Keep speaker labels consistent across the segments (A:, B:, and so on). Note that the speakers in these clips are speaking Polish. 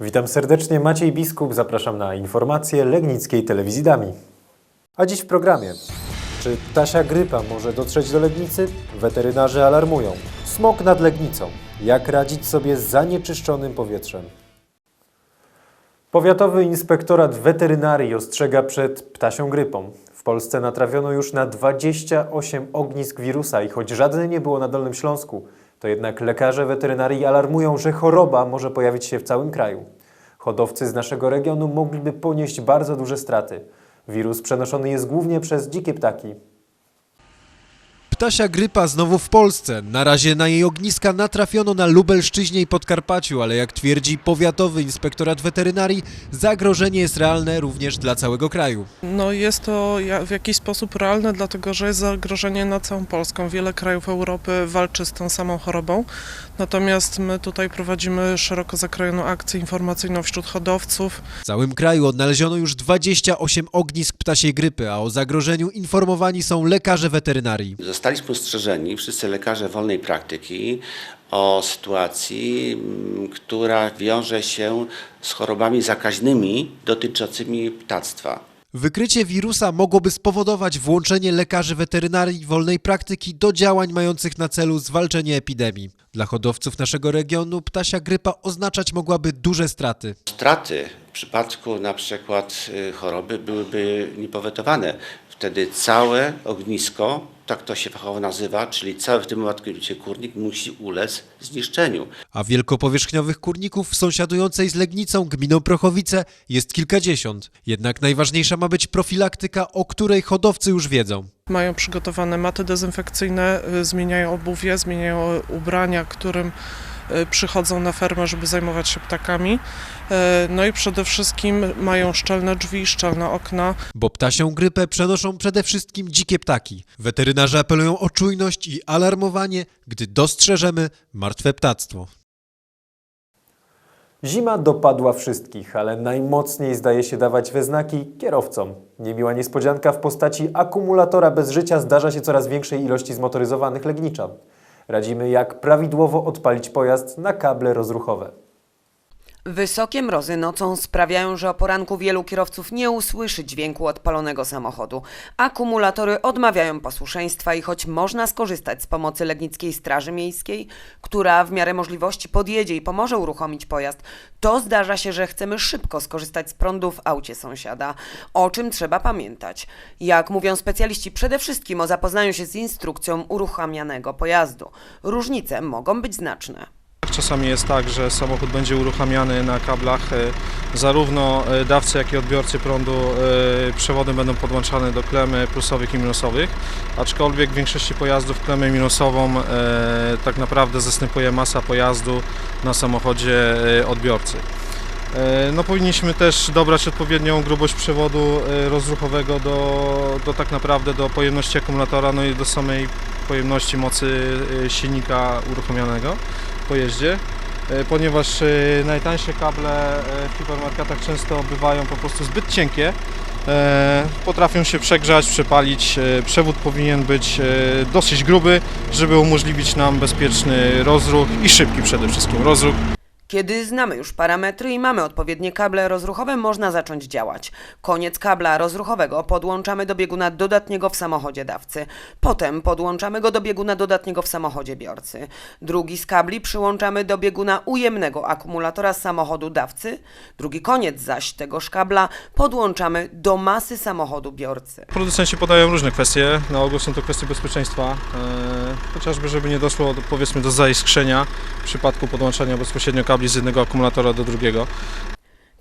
A: Witam serdecznie, Maciej Biskup, zapraszam na informacje Legnickiej Telewizji Dami. A dziś w programie. Czy ptasia grypa może dotrzeć do Legnicy? Weterynarze alarmują. Smok nad Legnicą. Jak radzić sobie z zanieczyszczonym powietrzem? Powiatowy Inspektorat Weterynarii ostrzega przed ptasią grypą. W Polsce natrafiono już na 28 ognisk wirusa i choć żadne nie było na Dolnym Śląsku, to jednak lekarze weterynarii alarmują, że choroba może pojawić się w całym kraju. Hodowcy z naszego regionu mogliby ponieść bardzo duże straty. Wirus przenoszony jest głównie przez dzikie ptaki.
B: Ptasia grypa znowu w Polsce. Na razie na jej ogniska natrafiono na Lubelszczyźnie i Podkarpaciu, ale jak twierdzi powiatowy inspektorat weterynarii, zagrożenie jest realne również dla całego kraju.
C: No jest to w jakiś sposób realne, dlatego że jest zagrożenie na całą Polską. Wiele krajów Europy walczy z tą samą chorobą, natomiast my tutaj prowadzimy szeroko zakrojoną akcję informacyjną wśród hodowców.
B: W całym kraju odnaleziono już 28 ognisk ptasiej grypy, a o zagrożeniu informowani są lekarze weterynarii.
D: Zostali spostrzeżeni wszyscy lekarze wolnej praktyki o sytuacji, mm, która wiąże się z chorobami zakaźnymi dotyczącymi ptactwa.
B: Wykrycie wirusa mogłoby spowodować włączenie lekarzy weterynarii wolnej praktyki do działań mających na celu zwalczenie epidemii. Dla hodowców naszego regionu ptasia grypa oznaczać mogłaby duże straty.
D: Straty w przypadku na przykład y, choroby byłyby niepowetowane. Wtedy całe ognisko, tak to się fachowo nazywa, czyli cały w tym wypadku kurnik musi ulec zniszczeniu.
B: A wielkopowierzchniowych kurników sąsiadującej z Legnicą gminą Prochowice jest kilkadziesiąt. Jednak najważniejsza ma być profilaktyka, o której hodowcy już wiedzą.
C: Mają przygotowane maty dezynfekcyjne, y, zmieniają obuwie, zmieniają ubrania, którym przychodzą na fermę, żeby zajmować się ptakami. Y, No i przede wszystkim mają szczelne drzwi, szczelne okna.
B: Bo ptasią grypę przenoszą przede wszystkim dzikie ptaki. Weterynarze apelują o czujność i alarmowanie, gdy dostrzeżemy martwe ptactwo.
A: Zima dopadła wszystkich, ale najmocniej zdaje się dawać we znaki kierowcom. Niemiła niespodzianka w postaci akumulatora bez życia zdarza się coraz większej ilości zmotoryzowanych legniczan. Radzimy, jak prawidłowo odpalić pojazd na kable rozruchowe.
E: Wysokie mrozy nocą sprawiają, że o poranku wielu kierowców nie usłyszy dźwięku odpalonego samochodu. Akumulatory odmawiają posłuszeństwa i choć można skorzystać z pomocy Legnickiej Straży Miejskiej, która w miarę możliwości podjedzie i pomoże uruchomić pojazd, to zdarza się, że chcemy szybko skorzystać z prądu w aucie sąsiada. O czym trzeba pamiętać? Jak mówią specjaliści, przede wszystkim o zapoznaniu się z instrukcją uruchamianego pojazdu. Różnice mogą być znaczne.
F: Czasami jest tak, że samochód będzie uruchamiany na kablach, e, zarówno e, dawcy, jak i odbiorcy prądu, e, przewody będą podłączane do klemy plusowych i minusowych, aczkolwiek w większości pojazdów klemę minusową tak naprawdę zastępuje masa pojazdu na samochodzie odbiorcy. No powinniśmy też dobrać odpowiednią grubość przewodu rozruchowego do, do tak naprawdę do pojemności akumulatora, no i do samej pojemności mocy silnika uruchomionego pojeździe, e, ponieważ e, najtańsze kable e, w hipermarketach często bywają po prostu zbyt cienkie, potrafią się przegrzać, przepalić. Przewód powinien być dosyć gruby, żeby umożliwić nam bezpieczny rozruch i szybki przede wszystkim rozruch.
E: Kiedy znamy już parametry i mamy odpowiednie kable rozruchowe, można zacząć działać. Koniec kabla rozruchowego podłączamy do bieguna dodatniego w samochodzie dawcy. Potem podłączamy go do bieguna dodatniego w samochodzie biorcy. Drugi z kabli przyłączamy do bieguna ujemnego akumulatora samochodu dawcy. Drugi koniec zaś tegoż kabla podłączamy do masy samochodu biorcy.
F: Producenci podają różne kwestie, na ogół są to kwestie bezpieczeństwa, e, chociażby żeby nie doszło do, powiedzmy do zaiskrzenia w przypadku podłączania bezpośrednio kabli z jednego akumulatora do drugiego.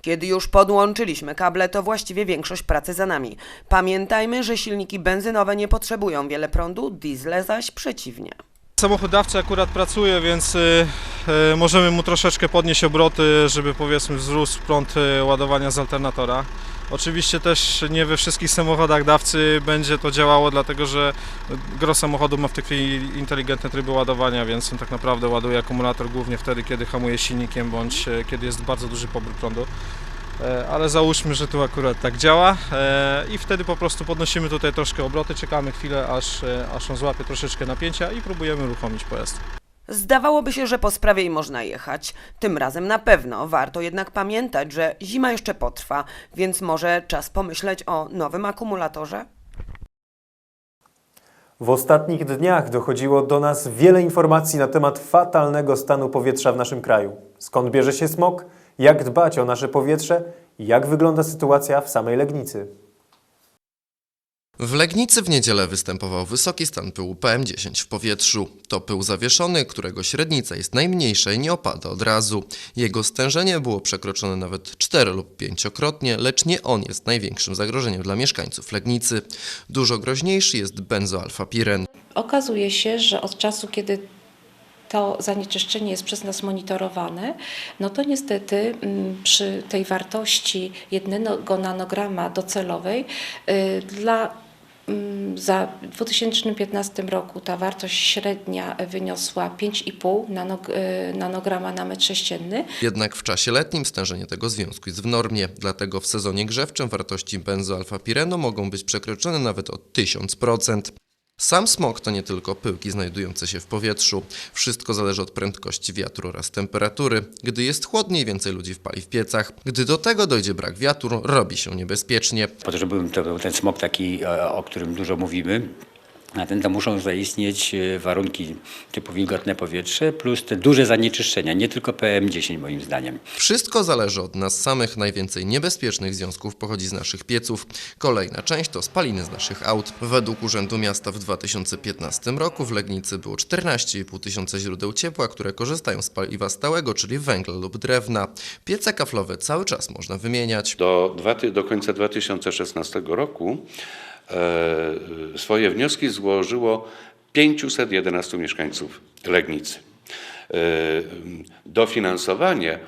E: Kiedy już podłączyliśmy kable, to właściwie większość pracy za nami. Pamiętajmy, że silniki benzynowe nie potrzebują wiele prądu, diesle zaś przeciwnie.
F: Samochodawca akurat pracuje, więc y, y, możemy mu troszeczkę podnieść obroty, żeby powiedzmy wzrósł prąd y, ładowania z alternatora. Oczywiście też nie we wszystkich samochodach dawcy będzie to działało, dlatego że gro samochodów ma w tej chwili inteligentne tryby ładowania, więc on tak naprawdę ładuje akumulator głównie wtedy, kiedy hamuje silnikiem bądź kiedy jest bardzo duży pobór prądu. E, Ale załóżmy, że tu akurat tak działa e, i wtedy po prostu podnosimy tutaj troszkę obroty, czekamy chwilę aż, e, aż on złapie troszeczkę napięcia i próbujemy uruchomić pojazd.
E: Zdawałoby się, że po sprawie można jechać. Tym razem na pewno warto jednak pamiętać, że zima jeszcze potrwa, więc może czas pomyśleć o nowym akumulatorze?
A: W ostatnich dniach dochodziło do nas wiele informacji na temat fatalnego stanu powietrza w naszym kraju. Skąd bierze się smog? Jak dbać o nasze powietrze? I jak wygląda sytuacja w samej Legnicy?
G: W Legnicy w niedzielę występował wysoki stan pyłu PM10 w powietrzu. To pył zawieszony, którego średnica jest najmniejsza i nie opada od razu. Jego stężenie było przekroczone nawet cztero lub pięciokrotnie, lecz nie on jest największym zagrożeniem dla mieszkańców Legnicy. Dużo groźniejszy jest benzoalfapiren.
H: Okazuje się, że od czasu, kiedy to zanieczyszczenie jest przez nas monitorowane, no to niestety mm, przy tej wartości jednego nanograma docelowej y, dla mm, za w 2015 roku ta wartość średnia wyniosła 5,5 nanog, y, nanograma na metr sześcienny.
G: Jednak w czasie letnim stężenie tego związku jest w normie, dlatego w sezonie grzewczym wartości benzoalfapirenu mogą być przekroczone nawet o 1000%. Sam smog to nie tylko pyłki znajdujące się w powietrzu. Wszystko zależy od prędkości wiatru oraz temperatury. Gdy jest chłodniej, więcej ludzi wpali w piecach. Gdy do tego dojdzie brak wiatru, robi się niebezpiecznie.
I: Po to, to był ten smog taki, e, o którym dużo mówimy, a ten to muszą zaistnieć e, warunki typu wilgotne powietrze plus te duże zanieczyszczenia, nie tylko PM10 moim zdaniem.
G: Wszystko zależy od nas samych. Najwięcej niebezpiecznych związków pochodzi z naszych pieców. Kolejna część to spaliny z naszych aut. Według Urzędu Miasta w 2015 roku w Legnicy było 14,5 tysiąca źródeł ciepła, które korzystają z paliwa stałego, czyli węgla lub drewna. Piece kaflowe cały czas można wymieniać.
J: Do, do końca 2016 roku swoje wnioski złożyło 511 mieszkańców Legnicy. E, dofinansowanie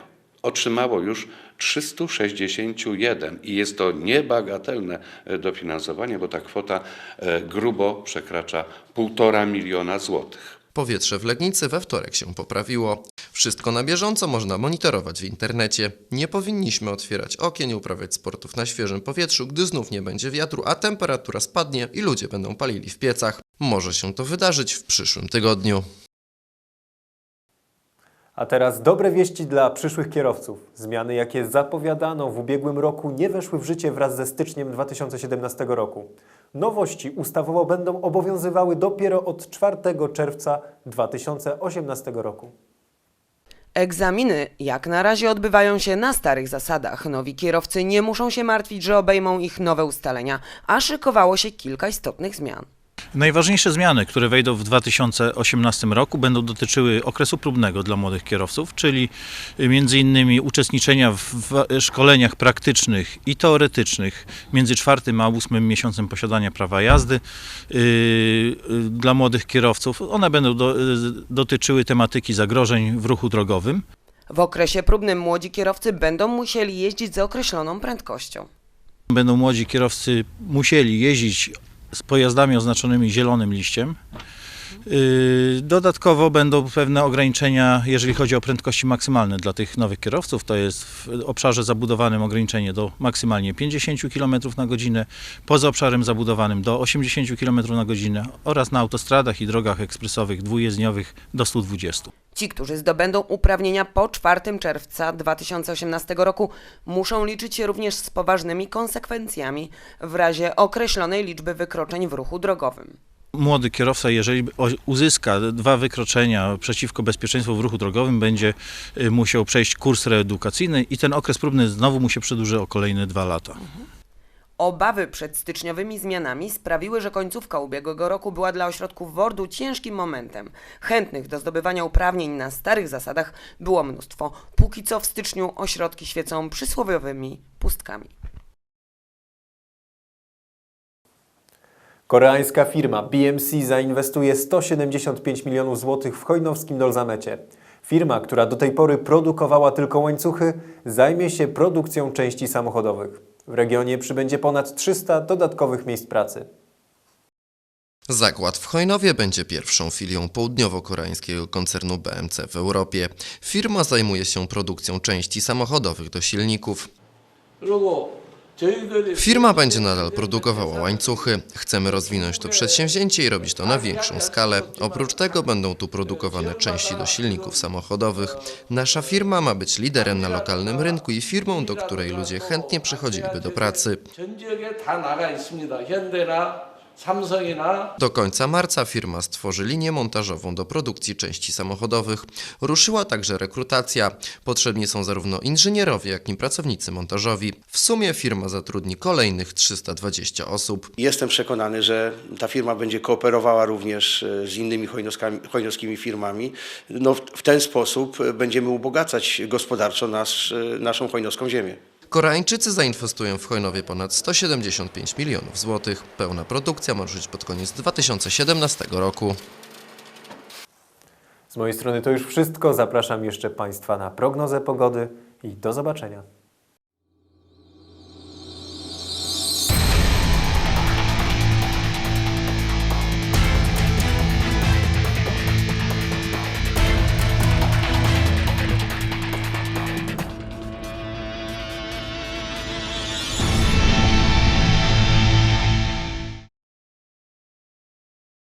J: otrzymało już 361 i jest to niebagatelne e, dofinansowanie, bo ta kwota e, grubo przekracza 1,5 miliona złotych.
G: Powietrze w Legnicy we wtorek się poprawiło. Wszystko na bieżąco można monitorować w internecie. Nie powinniśmy otwierać okien i uprawiać sportów na świeżym powietrzu, gdy znów nie będzie wiatru, a temperatura spadnie i ludzie będą palili w piecach. Może się to wydarzyć w przyszłym tygodniu.
A: A teraz dobre wieści dla przyszłych kierowców. Zmiany, jakie zapowiadano w ubiegłym roku, nie weszły w życie wraz ze styczniem 2017 roku. Nowości ustawowo będą obowiązywały dopiero od 4 czerwca 2018 roku.
E: Egzaminy jak na razie odbywają się na starych zasadach. Nowi kierowcy nie muszą się martwić, że obejmą ich nowe ustalenia, a szykowało się kilka istotnych zmian.
K: Najważniejsze zmiany, które wejdą w 2018 roku, będą dotyczyły okresu próbnego dla młodych kierowców, czyli między innymi uczestniczenia w szkoleniach praktycznych i teoretycznych między czwartym a ósmym miesiącem posiadania prawa jazdy yy, yy, dla młodych kierowców. One będą do, yy, dotyczyły tematyki zagrożeń w ruchu drogowym.
E: W okresie próbnym młodzi kierowcy będą musieli jeździć z określoną prędkością.
K: Będą młodzi kierowcy musieli jeździć z pojazdami oznaczonymi zielonym liściem. Yy, Dodatkowo będą pewne ograniczenia, jeżeli chodzi o prędkości maksymalne dla tych nowych kierowców. To jest w obszarze zabudowanym ograniczenie do maksymalnie 50 km na godzinę, poza obszarem zabudowanym do 80 km na godzinę oraz na autostradach i drogach ekspresowych dwujezdniowych do 120.
E: Ci, którzy zdobędą uprawnienia po 4 czerwca 2018 roku, muszą liczyć się również z poważnymi konsekwencjami w razie określonej liczby wykroczeń w ruchu drogowym.
K: Młody kierowca, jeżeli uzyska dwa wykroczenia przeciwko bezpieczeństwu w ruchu drogowym, będzie y, musiał przejść kurs reedukacyjny i ten okres próbny znowu mu się przedłuży o kolejne dwa lata.
E: Obawy przed styczniowymi zmianami sprawiły, że końcówka ubiegłego roku była dla ośrodków WORD-u ciężkim momentem. Chętnych do zdobywania uprawnień na starych zasadach było mnóstwo. Póki co w styczniu ośrodki świecą przysłowiowymi pustkami.
A: Koreańska firma BMC zainwestuje 175 milionów złotych w hojnowskim Dolzamecie. Firma, która do tej pory produkowała tylko łańcuchy, zajmie się produkcją części samochodowych. W regionie przybędzie ponad 300 dodatkowych miejsc pracy.
G: Zakład w Chojnowie będzie pierwszą filią południowo-koreańskiego koncernu BMC w Europie. Firma zajmuje się produkcją części samochodowych do silników.
L: 如果
G: Firma będzie nadal produkowała łańcuchy. Chcemy rozwinąć to przedsięwzięcie i robić to na większą skalę. Oprócz tego będą tu produkowane części do silników samochodowych. Nasza firma ma być liderem na lokalnym rynku i firmą, do której ludzie chętnie przychodziliby do pracy.
L: Samsungina.
G: Do końca marca firma stworzy linię montażową do produkcji części samochodowych. Ruszyła także rekrutacja. Potrzebni są zarówno inżynierowie, jak i pracownicy montażowi. W sumie firma zatrudni kolejnych 320 osób.
M: Jestem przekonany, że ta firma będzie kooperowała również e, z innymi hojnowskimi firmami. No, w ten sposób e, będziemy ubogacać gospodarczo nasz, e, naszą hojnowską ziemię.
G: Koreańczycy zainwestują w Hojnowie ponad 175 milionów złotych. Pełna produkcja ma ruszyć pod koniec 2017 roku.
A: Z mojej strony to już wszystko. Zapraszam jeszcze Państwa na prognozę pogody i do zobaczenia.